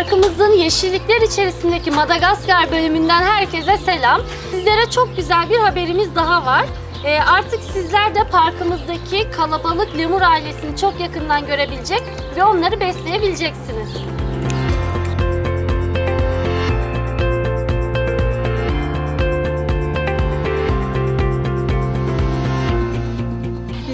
Parkımızın yeşillikler içerisindeki Madagaskar bölümünden herkese selam. Sizlere çok güzel bir haberimiz daha var. Ee, artık sizler de parkımızdaki kalabalık lemur ailesini çok yakından görebilecek ve onları besleyebileceksiniz.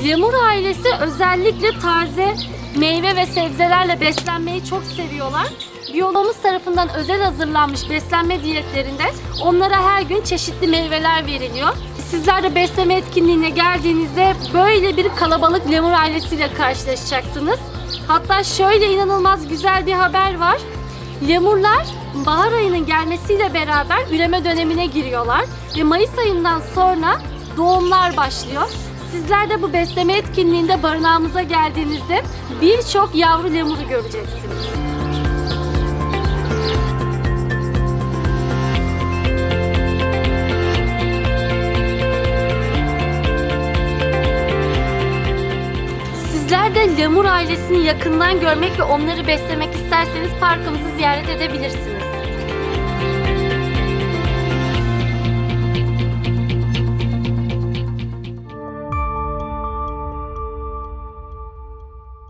Lemur ailesi özellikle taze meyve ve sebzelerle beslenmeyi çok seviyorlar. Biyologumuz tarafından özel hazırlanmış beslenme diyetlerinde onlara her gün çeşitli meyveler veriliyor. Sizler de besleme etkinliğine geldiğinizde böyle bir kalabalık lemur ailesiyle karşılaşacaksınız. Hatta şöyle inanılmaz güzel bir haber var. Lemurlar bahar ayının gelmesiyle beraber üreme dönemine giriyorlar ve Mayıs ayından sonra doğumlar başlıyor. Sizler de bu besleme etkinliğinde barınağımıza geldiğinizde birçok yavru lemuru göreceksiniz. Sizler de lemur ailesini yakından görmek ve onları beslemek isterseniz parkımızı ziyaret edebilirsiniz.